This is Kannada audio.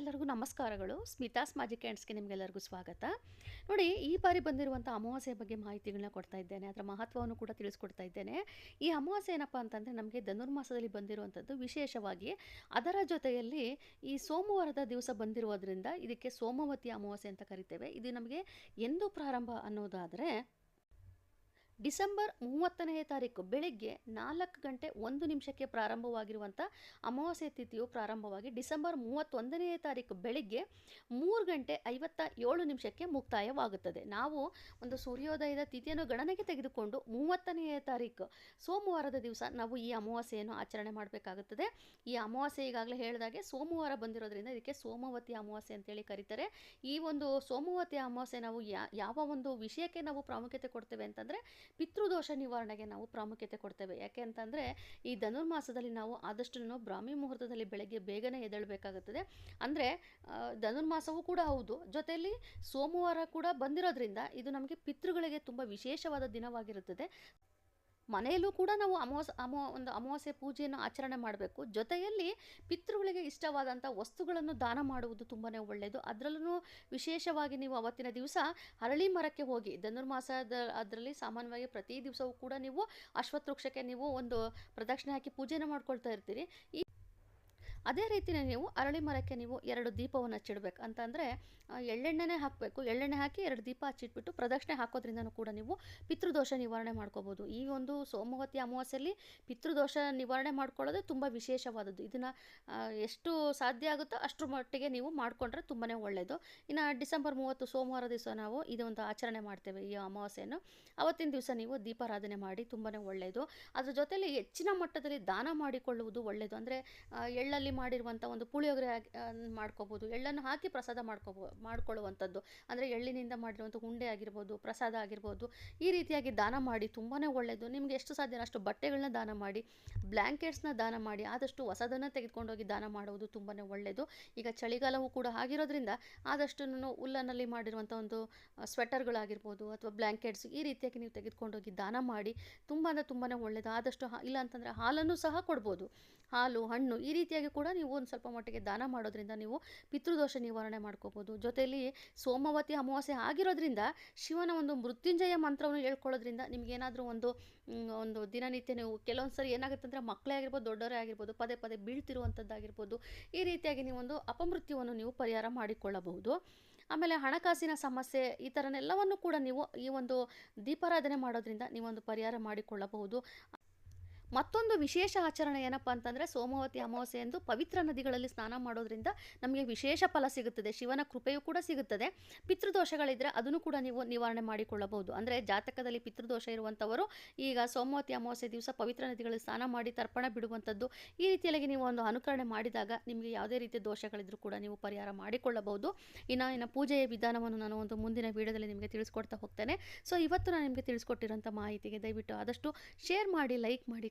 ಎಲ್ಲರಿಗೂ ನಮಸ್ಕಾರಗಳು. ಸ್ಮಿತಾಸ್ ಮ್ಯಾಜಿಕ್ ಹ್ಯಾಂಡ್ಸ್ಗೆ ನಿಮಗೆಲ್ಲರಿಗೂ ಸ್ವಾಗತ. ನೋಡಿ, ಈ ಬಾರಿ ಬಂದಿರುವಂಥ ಅಮಾವಾಸ್ಯೆ ಬಗ್ಗೆ ಮಾಹಿತಿಗಳನ್ನ ಕೊಡ್ತಾ ಇದ್ದೇನೆ. ಅದರ ಮಹತ್ವವನ್ನು ಕೂಡ ತಿಳಿಸ್ಕೊಡ್ತಾ ಇದ್ದೇನೆ. ಈ ಅಮಾವಾಸ್ಯೆ ಏನಪ್ಪ ಅಂತಂದರೆ ನಮಗೆ ಧನುರ್ಮಾಸದಲ್ಲಿ ಬಂದಿರುವಂಥದ್ದು ವಿಶೇಷವಾಗಿ ಅದರ ಜೊತೆಯಲ್ಲಿ ಈ ಸೋಮವಾರದ ದಿವಸ ಬಂದಿರೋದ್ರಿಂದ ಇದಕ್ಕೆ ಸೋಮವತಿ ಅಮಾವಾಸ್ಯೆ ಅಂತ ಕರಿತೇವೆ. ಇದು ನಮಗೆ ಎಂದು ಪ್ರಾರಂಭ ಅನ್ನೋದಾದರೆ ಡಿಸೆಂಬರ್ ಮೂವತ್ತನೆಯ ತಾರೀಕು ಬೆಳಗ್ಗೆ ನಾಲ್ಕು ಗಂಟೆ ಒಂದು ನಿಮಿಷಕ್ಕೆ ಪ್ರಾರಂಭವಾಗಿರುವಂಥ ಅಮಾವಾಸ್ಯ ತಿಥಿಯು ಪ್ರಾರಂಭವಾಗಿ ಡಿಸೆಂಬರ್ ಮೂವತ್ತೊಂದನೆಯ ತಾರೀಕು ಬೆಳಗ್ಗೆ ಮೂರು ಗಂಟೆ ಐವತ್ತ ಏಳು ನಿಮಿಷಕ್ಕೆ ಮುಕ್ತಾಯವಾಗುತ್ತದೆ. ನಾವು ಒಂದು ಸೂರ್ಯೋದಯದ ತಿಥಿಯನ್ನು ಗಣನೆಗೆ ತೆಗೆದುಕೊಂಡು ಮೂವತ್ತನೆಯ ತಾರೀಕು ಸೋಮವಾರದ ದಿವಸ ನಾವು ಈ ಅಮಾವಾಸ್ಯೆಯನ್ನು ಆಚರಣೆ ಮಾಡಬೇಕಾಗುತ್ತದೆ. ಈ ಅಮಾವಾಸ್ಯೆ ಈಗಾಗಲೇ ಹೇಳಿದಾಗೆ ಸೋಮವಾರ ಬಂದಿರೋದ್ರಿಂದ ಇದಕ್ಕೆ ಸೋಮವತಿ ಅಮಾವಾಸ್ಯೆ ಅಂತೇಳಿ ಕರೀತಾರೆ. ಈ ಒಂದು ಸೋಮವತಿ ಅಮಾವಾಸ್ಯೆ ನಾವು ಯಾವ ಒಂದು ವಿಷಯಕ್ಕೆ ನಾವು ಪ್ರಾಮುಖ್ಯತೆ ಕೊಡ್ತೇವೆ ಅಂತಂದರೆ ಪಿತೃದೋಷ ನಿವಾರಣೆಗೆ ನಾವು ಪ್ರಾಮುಖ್ಯತೆ ಕೊಡ್ತೇವೆ. ಯಾಕೆ ಅಂತಂದರೆ, ಈ ಧನುರ್ಮಾಸದಲ್ಲಿ ನಾವು ಆದಷ್ಟು ಬ್ರಾಹ್ಮಿ ಮುಹೂರ್ತದಲ್ಲಿ ಬೆಳಗ್ಗೆ ಬೇಗನೆ ಎದ್ದೇಳಬೇಕಾಗುತ್ತದೆ. ಅಂದರೆ ಧನುರ್ಮಾಸವೂ ಕೂಡ ಹೌದು. ಜೊತೆಯಲ್ಲಿ ಸೋಮವಾರ ಕೂಡ ಬಂದಿರೋದ್ರಿಂದ ಇದು ನಮಗೆ ಪಿತೃಗಳಿಗೆ ತುಂಬ ವಿಶೇಷವಾದ ದಿನವಾಗಿರುತ್ತದೆ. ಮನೆಯಲ್ಲೂ ಕೂಡ ನಾವು ಅಮಾವಾಸ್, ಅಮೋ, ಒಂದು ಅಮಾವಾಸ್ಯೆ ಪೂಜೆಯನ್ನು ಆಚರಣೆ ಮಾಡಬೇಕು. ಜೊತೆಯಲ್ಲಿ ಪಿತೃಗಳಿಗೆ ಇಷ್ಟವಾದಂಥ ವಸ್ತುಗಳನ್ನು ದಾನ ಮಾಡುವುದು ತುಂಬಾ ಒಳ್ಳೆಯದು ಅದರಲ್ಲೂ ವಿಶೇಷವಾಗಿ ನೀವು ಅವತ್ತಿನ ದಿವಸ ಹರಳಿ ಮರಕ್ಕೆ ಹೋಗಿ, ಧನುರ್ಮಾಸದ ಅದರಲ್ಲಿ ಸಾಮಾನ್ಯವಾಗಿ ಪ್ರತಿ ದಿವಸವೂ ಕೂಡ ನೀವು ಅಶ್ವತ್ಥವೃಕ್ಷಕ್ಕೆ ನೀವು ಒಂದು ಪ್ರದಕ್ಷಿಣೆ ಹಾಕಿ ಪೂಜೆನ ಮಾಡ್ಕೊಳ್ತಾ ಇರ್ತೀರಿ. ಈ ಅದೇ ರೀತಿಯೇ ನೀವು ಅರಳಿ ಮರಕ್ಕೆ ನೀವು ಎರಡು ದೀಪವನ್ನು ಹಚ್ಚಿಡ್ಬೇಕು. ಅಂತಂದರೆ ಎಳ್ಳೆಣ್ಣೆನೇ ಹಾಕಬೇಕು. ಎಳ್ಳೆಣ್ಣೆ ಹಾಕಿ ಎರಡು ದೀಪ ಹಚ್ಚಿಟ್ಬಿಟ್ಟು ಪ್ರದಕ್ಷಿಣೆ ಹಾಕೋದ್ರಿಂದನೂ ಕೂಡ ನೀವು ಪಿತೃದೋಷ ನಿವಾರಣೆ ಮಾಡ್ಕೋಬೋದು. ಈ ಒಂದು ಸೋಮವತಿ ಅಮಾವಾಸ್ಯೆಯಲ್ಲಿ ಪಿತೃದೋಷ ನಿವಾರಣೆ ಮಾಡ್ಕೊಳ್ಳೋದು ತುಂಬ ವಿಶೇಷವಾದದ್ದು. ಇದನ್ನು ಎಷ್ಟು ಸಾಧ್ಯ ಆಗುತ್ತೋ ಅಷ್ಟರ ಮಟ್ಟಿಗೆ ನೀವು ಮಾಡಿಕೊಂಡ್ರೆ ತುಂಬಾ ಒಳ್ಳೆಯದು ಇನ್ನು ಡಿಸೆಂಬರ್ ಮೂವತ್ತು ಸೋಮವಾರ ದಿವಸ ನಾವು ಇದೊಂದು ಆಚರಣೆ ಮಾಡ್ತೇವೆ, ಈ ಅಮಾವಾಸ್ಯೆಯನ್ನು. ಅವತ್ತಿನ ದಿವಸ ನೀವು ದೀಪಾರಾಧನೆ ಮಾಡಿ ತುಂಬಾ ಒಳ್ಳೆಯದು ಅದ್ರ ಜೊತೆಯಲ್ಲಿ ಹೆಚ್ಚಿನ ಮಟ್ಟದಲ್ಲಿ ದಾನ ಮಾಡಿಕೊಳ್ಳುವುದು ಒಳ್ಳೆಯದು ಅಂದರೆ ಎಳ್ಳಲ್ಲಿ ಮಾಡಿರುವಂಥ ಒಂದು ಪುಳಿಯೋಗರೆ ಮಾಡ್ಕೋಬೋದು. ಎಳ್ಳನ್ನು ಹಾಕಿ ಪ್ರಸಾದ ಮಾಡ್ಕೋಬೋ, ಮಾಡ್ಕೊಳ್ಳುವಂಥದ್ದು. ಅಂದರೆ ಎಳ್ಳಿನಿಂದ ಮಾಡಿರುವಂಥ ಉಂಡೆ ಆಗಿರ್ಬೋದು, ಪ್ರಸಾದ ಆಗಿರ್ಬೋದು, ಈ ರೀತಿಯಾಗಿ ದಾನ ಮಾಡಿ ತುಂಬಾ ಒಳ್ಳೆಯದು ನಿಮಗೆ ಎಷ್ಟು ಸಾಧ್ಯ ಅಷ್ಟು ಬಟ್ಟೆಗಳನ್ನ ದಾನ ಮಾಡಿ ಬ್ಲ್ಯಾಂಕೆಟ್ಸ್ನ ದಾನ ಮಾಡಿ, ಆದಷ್ಟು ಹೊಸದನ್ನು ತೆಗೆದುಕೊಂಡೋಗಿ ದಾನ ಮಾಡುವುದು ತುಂಬಾ ಒಳ್ಳೆಯದು ಈಗ ಚಳಿಗಾಲವೂ ಕೂಡ ಆಗಿರೋದ್ರಿಂದ ಆದಷ್ಟು ಉಲ್ಲನಲ್ಲಿ ಮಾಡಿರುವಂಥ ಒಂದು ಸ್ವೆಟರ್ಗಳಾಗಿರ್ಬೋದು ಅಥವಾ ಬ್ಲ್ಯಾಂಕೆಟ್ಸ್ ಈ ರೀತಿಯಾಗಿ ನೀವು ತೆಗೆದುಕೊಂಡೋಗಿ ದಾನ ಮಾಡಿ ತುಂಬ ಅಂದರೆ ತುಂಬಾ ಆದಷ್ಟು ಇಲ್ಲ ಅಂತಂದರೆ ಹಾಲನ್ನು ಸಹ ಕೊಡ್ಬೋದು. ಹಾಲು, ಹಣ್ಣು ಈ ರೀತಿಯಾಗಿ ಕೂಡ ನೀವು ಒಂದು ಸ್ವಲ್ಪ ಮಟ್ಟಿಗೆ ದಾನ ಮಾಡೋದ್ರಿಂದ ನೀವು ಪಿತೃದೋಷ ನಿವಾರಣೆ ಮಾಡ್ಕೋಬೋದು. ಜೊತೆಯಲ್ಲಿ ಸೋಮವತಿ, ಅಮಾವಾಸ್ಯೆ ಆಗಿರೋದ್ರಿಂದ ಶಿವನ ಒಂದು ಮೃತ್ಯುಂಜಯ ಮಂತ್ರವನ್ನು ಹೇಳ್ಕೊಳ್ಳೋದ್ರಿಂದ ನಿಮಗೇನಾದರೂ ಒಂದು ಒಂದು ದಿನನಿತ್ಯ ನೀವು ಕೆಲವೊಂದು ಸರಿ ಏನಾಗುತ್ತೆ ಅಂದರೆ ಮಕ್ಕಳೇ ಆಗಿರ್ಬೋದು, ದೊಡ್ಡವರೇ ಆಗಿರ್ಬೋದು, ಪದೇ ಪದೇ ಬೀಳ್ತಿರುವಂಥದ್ದಾಗಿರ್ಬೋದು ಈ ರೀತಿಯಾಗಿ ನೀವೊಂದು ಅಪಮೃತ್ಯುವನ್ನು ನೀವು ಪರಿಹಾರ ಮಾಡಿಕೊಳ್ಳಬಹುದು. ಆಮೇಲೆ ಹಣಕಾಸಿನ ಸಮಸ್ಯೆ, ಈ ಥರನೆಲ್ಲವನ್ನು ಕೂಡ ನೀವು ಈ ಒಂದು ದೀಪಾರಾಧನೆ ಮಾಡೋದ್ರಿಂದ ನೀವೊಂದು ಪರಿಹಾರ ಮಾಡಿಕೊಳ್ಳಬಹುದು. ಮತ್ತೊಂದು ವಿಶೇಷ ಆಚರಣೆ ಏನಪ್ಪ ಅಂತಂದರೆ ಸೋಮವತಿ ಅಮಾವಾಸ್ಯೆ ಎಂದು ಪವಿತ್ರ ನದಿಗಳಲ್ಲಿ ಸ್ನಾನ ಮಾಡೋದ್ರಿಂದ ನಮಗೆ ವಿಶೇಷ ಫಲ ಸಿಗುತ್ತದೆ, ಶಿವನ ಕೃಪೆಯೂ ಕೂಡ ಸಿಗುತ್ತದೆ. ಪಿತೃದೋಷಗಳಿದ್ದರೆ ಅದನ್ನು ಕೂಡ ನೀವು ನಿವಾರಣೆ ಮಾಡಿಕೊಳ್ಳಬಹುದು. ಅಂದರೆ ಜಾತಕದಲ್ಲಿ ಪಿತೃದೋಷ ಇರುವಂಥವರು ಈಗ ಸೋಮವತಿ ಅಮಾವಾಸ್ಯೆ ದಿವಸ ಪವಿತ್ರ ನದಿಗಳಲ್ಲಿ ಸ್ನಾನ ಮಾಡಿ ತರ್ಪಣ ಬಿಡುವಂಥದ್ದು ಈ ರೀತಿಯಲ್ಲಿ ನೀವು ಒಂದು ಅನುಕರಣೆ ಮಾಡಿದಾಗ ನಿಮಗೆ ಯಾವುದೇ ರೀತಿಯ ದೋಷಗಳಿದ್ರೂ ಕೂಡ ನೀವು ಪರಿಹಾರ ಮಾಡಿಕೊಳ್ಳಬಹುದು. ಇನ್ನು ಇನ್ನು ಪೂಜೆಯ ವಿಧಾನವನ್ನು ನಾನು ಒಂದು ಮುಂದಿನ ವೀಡಿಯೋದಲ್ಲಿ ನಿಮಗೆ ತಿಳಿಸ್ಕೊಡ್ತಾ ಹೋಗ್ತೇನೆ. ಸೊ ಇವತ್ತು ನಾನು ನಿಮಗೆ ತಿಳಿಸ್ಕೊಟ್ಟಿರೋಂಥ ಮಾಹಿತಿಗೆ ದಯವಿಟ್ಟು ಆದಷ್ಟು ಶೇರ್ ಮಾಡಿ ಲೈಕ್ ಮಾಡಿ